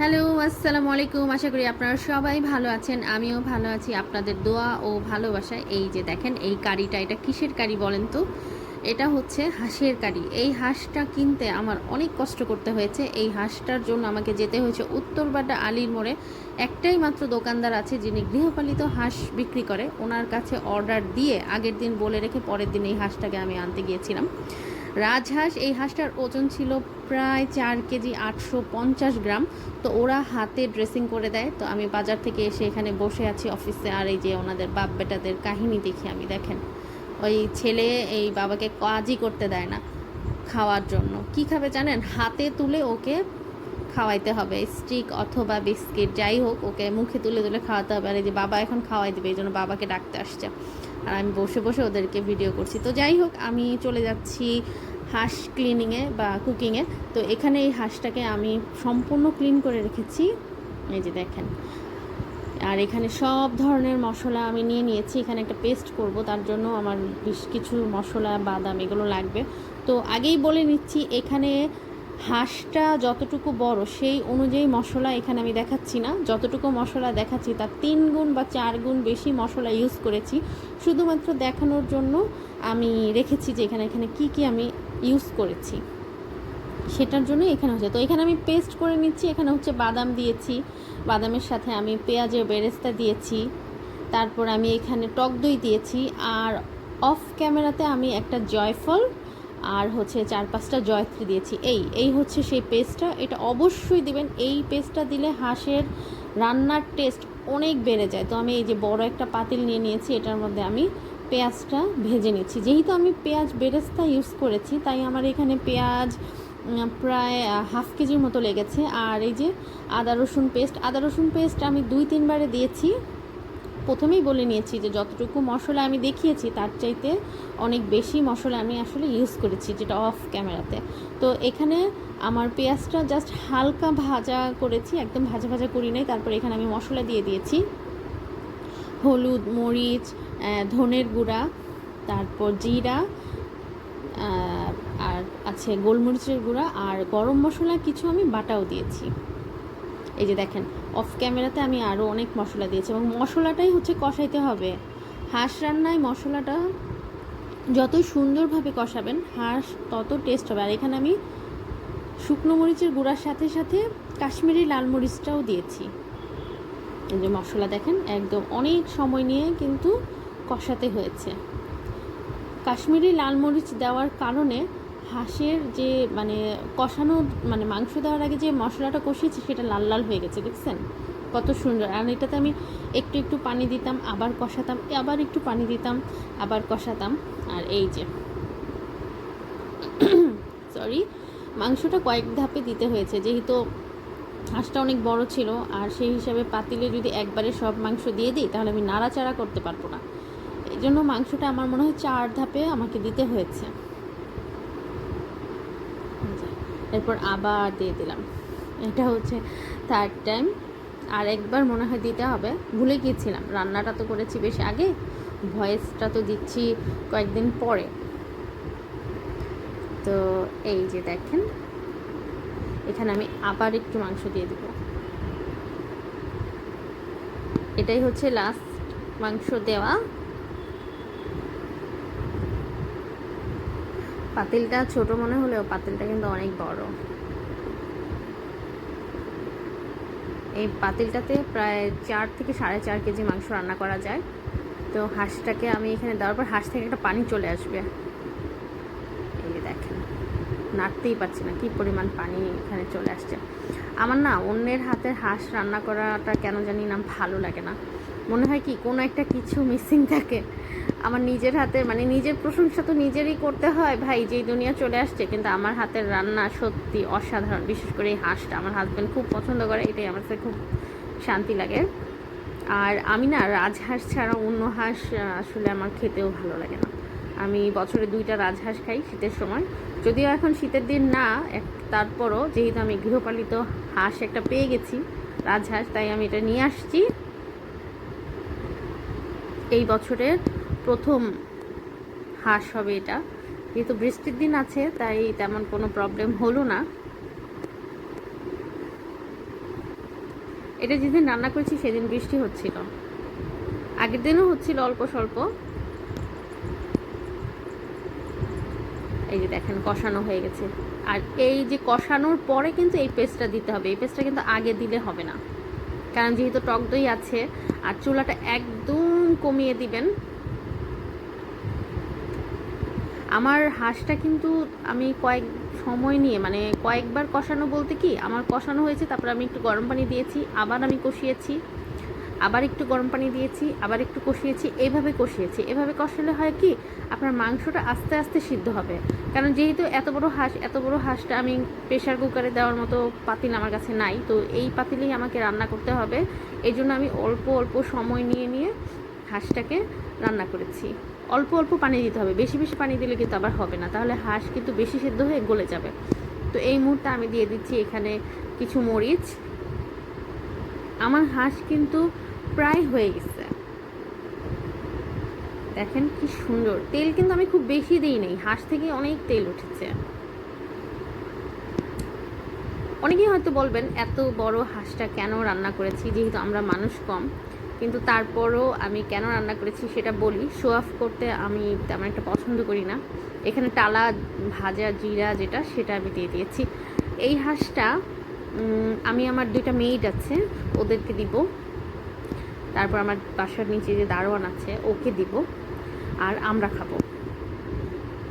Hello, আসসালামু আলাইকুম। আশা করি আপনারা সবাই ভালো আছেন, আমিও ভালো আছি। আপনাদের দোয়া ও ভালোবাসা এই যে দেখেন, এই কারিটা, এটা কিসের কারি বলেন তো? এটা হচ্ছে হাঁসের কারি। এই হাঁসটা কিনতে আমার অনেক কষ্ট করতে হয়েছে। এই হাঁসটার জন্য আমাকে যেতে হয়েছে উত্তরবাড্ডা আলীর মোড়ে। একটাই মাত্র দোকানদার আছে যিনি গৃহপালিত হাঁস বিক্রি করে। ওনার কাছে অর্ডার দিয়ে আগের দিন বলে রেখে পরের দিন এই হাঁসটাকে আমি আনতে গিয়েছিলাম। রাজহাঁস, এই হাঁসটার ওজন ছিল প্রায় চার কেজি আটশো পঞ্চাশ গ্রাম। তো ওরা হাতে ড্রেসিং করে দেয়। তো আমি বাজার থেকে এসে এখানে বসে আছি অফিসে আর এই যে ওনাদের বাপ বেটাদের কাহিনী দেখি আমি, দেখেন। ওই ছেলে এই বাবাকে কাজই করতে দেয় না খাওয়ার জন্য। কি খাবে জানেন? হাতে তুলে ওকে খাওয়াইতে হবে। স্টিক অথবা বিস্কিট, যাই হোক, ওকে মুখে তুলে তুলে খাওয়াতে হবে। আর এই যে বাবা এখন খাওয়াই দেবে, এই জন্য বাবাকে ডাকতে আসছে। আর আমি বসে বসে ওদেরকে ভিডিও করছি। তো যাই হোক, আমি চলে যাচ্ছি হাঁস ক্লিনিংয়ে বা কুকিংয়ে তো এখানে এই হাঁসটাকে আমি সম্পূর্ণ ক্লিন করে রেখেছি। এই যে দেখেন। আর এখানে সব ধরনের মশলা আমি নিয়ে নিয়েছি। এখানে একটা পেস্ট করব, তার জন্য আমার বেশ কিছু মশলা, বাদাম এগুলো লাগবে। তো আগেই বলে নিচ্ছি, এখানে হাঁসটা যতটুকু বড়, সেই অনুযায়ী মশলা এখানে আমি দেখাচ্ছি না। যতটুকু মশলা দেখাচ্ছি, তার তিন গুণ বা চার গুণ বেশি মশলা ইউজ করেছি। শুধুমাত্র দেখানোর জন্য আমি রেখেছি যে এখানে এখানে কি কি আমি ইউজ করেছি। সেটার জন্য এখানে হচ্ছে। তো এখানে আমি পেস্ট করে নিচ্ছি। এখানে হচ্ছে বাদাম দিয়েছি। বাদামের সাথে আমি পেঁয়াজের বেরেস্তা দিয়েছি। তারপর আমি এখানে টক দই দিয়েছি। আর অফ ক্যামেরাতে আমি একটা জয়ফল আর হচ্ছে চার পাঁচটা জয়ত্রী দিয়েছি। এই এই হচ্ছে সেই পেস্টটা এটা অবশ্যই দিবেন। এই পেস্টটা দিলে হাঁসের রান্নার টেস্ট অনেক বেড়ে যায়। তো আমি এই যে বড় একটা পাতিল নিয়ে নিয়েছি, এটার মধ্যে আমি পেঁয়াজটা ভেজে নিচ্ছি। যেহেতু আমি পেঁয়াজ বেরেস্তা ইউজ করেছি, তাই আমার এখানে পেঁয়াজ প্রায় হাফ কেজির মতো লেগেছে। আর এই যে আদা রসুন পেস্ট আদা রসুন পেস্ট আমি দুই তিনবারে দিয়েছি। প্রথমেই বলে নিয়েছি যে যতটুকু মশলা আমি দেখিয়েছি, তার চাইতে অনেক বেশি মশলা আমি আসলে ইউজ করেছি যেটা অফ ক্যামেরাতে তো এখানে আমার পেঁয়াজটা জাস্ট হালকা ভাজা করেছি, একদম ভাজা ভাজা করি নাই, তারপর এখানে আমি মশলা দিয়ে দিয়েছি। হলুদ, মরিচ ধনের গুঁড়া, তারপর জিরা আর আছে গোলমরিচের গুঁড়া, আর গরম মশলা কিছু আমি বাটাও দিয়েছি। এই যে দেখেন অফ ক্যামেরাতে আমি আরও অনেক মশলা দিয়েছি এবং মশলাটাই হচ্ছে কষাইতে হবে। হাঁস রান্নায় মশলাটা যতই সুন্দরভাবে কষাবেন, হাঁস তত টেস্ট হবে। আর এখানে আমি শুকনো মরিচের গুঁড়ার সাথে সাথে কাশ্মীরি লাল মরিচটাও দিয়েছি। এই যে মশলা দেখেন, একদম অনেক সময় নিয়ে কিন্তু কষাতে হয়েছে। কাশ্মীরি লাল মরিচ দেওয়ার কারণে হাঁসের যে মানে কষানো মানে মাংস দেওয়ার আগে যে মশলাটা কষিয়েছি সেটা লাল লাল হয়ে গেছে, দেখছেন? কত সুন্দর। আর এটাতে আমি একটু একটু পানি দিতাম, আবার কষাতাম, আবার একটু পানি দিতাম, আবার কষাতাম। আর এই যে সরি মাংসটা কয়েক ধাপে দিতে হয়েছে, যেহেতু হাঁসটা অনেক বড় ছিল, আর সেই হিসাবে পাতিলে যদি একবারে সব মাংস দিয়ে দিই, তাহলে আমি নাড়াচাড়া করতে পারব না। এই জন্য মাংসটা আমার মনে হয় চার ধাপে আমাকে দিতে হয়েছে। এরপর আবার দিয়ে দিলাম। এটা হচ্ছে থার্ড টাইম আর একবার মনে হয় দিতে হবে। ভুলে গিয়েছিলাম। রান্নাটা তো করেছি বেশ আগে। ভয়েসটা তো দিচ্ছি কয়েকদিন পরে। তো এই যে দেখেন। এখানে আমি আবার একটু মাংস দিয়ে দেব। এটাই হচ্ছে লাস্ট মাংস দেওয়া। পাতিলটা ছোট মনে হলেও পাতিলটা কিন্তু অনেক বড়। এই পাতিলটাতে প্রায় চার থেকে সাড়ে চার কেজি মাংস রান্না করা যায়। তো হাঁসটাকে আমি এখানে দেওয়ার পর হাঁস থেকে একটা পানি চলে আসবে। এই দেখেন, নাড়তেই পারছি না, কি পরিমাণ পানি এখানে চলে আসছে। আমার না অন্যের হাতের হাঁস রান্না করাটা কেন জানি না ভালো লাগে না। মনে হয় কি, কোনো একটা কিছু মিসিং থাকে। আমার নিজের হাতের মানে নিজের প্রশংসা তো নিজেরই করতে হয়, ভাই, যেই দুনিয়া চলে আসছে, কিন্তু আমার হাতের রান্না সত্যি অসাধারণ। বিশেষ করে এই হাঁসটা, আমার হাজব্যান্ড খুব পছন্দ করে, এটাই আমার কাছে খুব শান্তি লাগে। আর আমি না রাজহাঁস ছাড়া অন্য হাঁস আসলে আমার খেতেও ভালো লাগে না। আমি বছরে দুইটা রাজহাঁস খাই শীতের সময়। যদিও এখন শীতের দিন না তারপরও যেহেতু আমি গৃহপালিত হাঁস একটা পেয়ে গেছি রাজহাঁস তাই আমি এটা নিয়ে আসছি। এই বছরের প্রথম হাঁস হবে এটা। যেহেতু বৃষ্টির দিন আছে, তাই তেমন কোনো প্রবলেম হলো না। এটা যেদিন রান্না করেছি, সেদিন বৃষ্টি হচ্ছিল। আগের দিনও হচ্ছিল অল্প স্বল্প। এই যে দেখেন, কষানো হয়ে গেছে। আর এই যে কষানোর পরে কিন্তু এই পেস্টটা দিতে হবে। এই পেস্টটা কিন্তু আগে দিলে হবে না। কারণ যেহেতু টক দই আছে, আর চুলাটা একদম কমিয়ে দিবেন। আমার হাঁসটা কিন্তু আমি কয়েক সময় নিয়ে মানে কয়েকবার কষানো বলতে কি, আমার কষানো হয়েছে, তারপর আমি একটু গরম পানি দিয়েছি, আবার আমি কষিয়েছি। আবার একটু গরম পানি দিয়েছি, আবার একটু কষিয়েছি এইভাবে কষিয়েছি। এভাবে কষালে হয় কি, আপনার মাংসটা আস্তে আস্তে সিদ্ধ হবে। কারণ যেহেতু এত বড় হাঁস, এত বড় হাঁসটা আমি প্রেশার কুকারে দেওয়ার মতো পাতিল আমার কাছে নাই। তো এই পাতিলেই আমাকে রান্না করতে হবে। এই জন্য আমি অল্প অল্প সময় নিয়ে নিয়ে হাঁসটাকে রান্না করেছি। অল্প অল্প পানি দিতে হবে। বেশি বেশি পানি দিলে কিন্তু আবার হবে না। তাহলে হাঁস কিন্তু বেশি সিদ্ধ হয়ে গলে যাবে। তো এই মুহূর্তে আমি দিয়ে দিচ্ছি এখানে কিছু মরিচ। আমার হাঁস কিন্তু প্রায় হয়ে গেছে। দেখেন কি সুন্দর। তেল কিন্তু আমি খুব বেশি দিই নাই, হাঁস থেকে অনেক তেল উঠেছে। অনেকেই হয়তো বলবেন, এত বড় হাঁসটা কেন রান্না করেছি? যেহেতু আমরা মানুষ কম। কিন্তু তারপরও আমি কেন রান্না করেছি সেটা বলি। শো অফ করতে আমি তেমন একটা পছন্দ করি না। এখানে টালা, ভাজা, জিরা যেটা, সেটা আমি দিয়ে দিয়েছি। এই হাঁসটা আমি আমার দুইটা মেইড আছে ওদেরকে দিব। তারপর আমার বাসার নিচে যে দারোয়ান আছে, ওকে দিব আর আমরা খাব।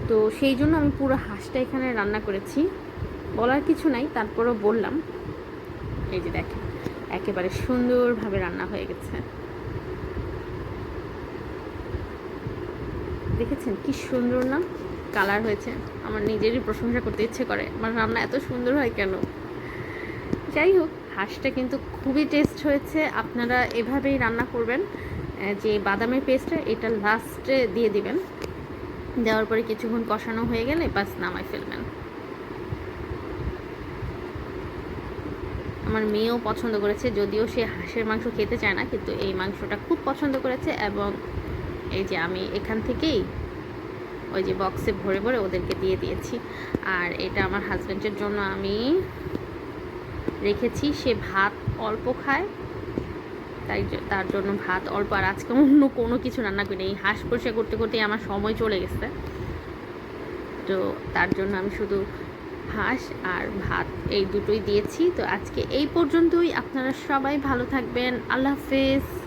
তো সেই জন্য আমি পুরো হাঁসটা এখানে রান্না করেছি। বলার কিছু নাই, তারপরও বললাম। এই যে দেখেন, একেবারে সুন্দরভাবে রান্না হয়ে গেছে। দেখেছেন কি সুন্দর না? কালার হয়েছে। আমার নিজেরই প্রশংসা করতে ইচ্ছে করে। আমার রান্না এত সুন্দর হয় কেন? যাই হোক হাঁসটা কিন্তু খুবই টেস্ট হয়েছে। আপনারা এভাবেই রান্না করবেন। যে বাদামের পেস্টটা এটা লাস্টে দিয়ে দিবেন। দেওয়ার পরে কিছুক্ষণ কষানো হয়ে গেলে বাস নামাই ফেলবেন। আমার মেয়েও পছন্দ করেছে, যদিও সে হাঁসের মাংস খেতে চায় না, কিন্তু এই মাংসটা খুব পছন্দ করেছে এবং এই যে আমি এখান থেকেই ওই যে বক্সে ভরে ভরে ওদেরকে দিয়ে দিয়েছি। আর এটা আমার হাজব্যান্ডের জন্য আমি রেখেছি, সে ভাত অল্প খায়, তাই তার জন্য ভাত অল্প। আর আজকে অন্য কোনো কিছু রান্না করিনি, এই হাঁস পরিষ্কার করতে করতেই আমার সময় চলে গেছে। তো তার জন্য আমি শুধু হাঁস আর ভাত এই দুটোই দিয়েছি। তো আজকে এই পর্যন্তই। আপনারা সবাই ভালো থাকবেন। আল্লাহ হাফেজ।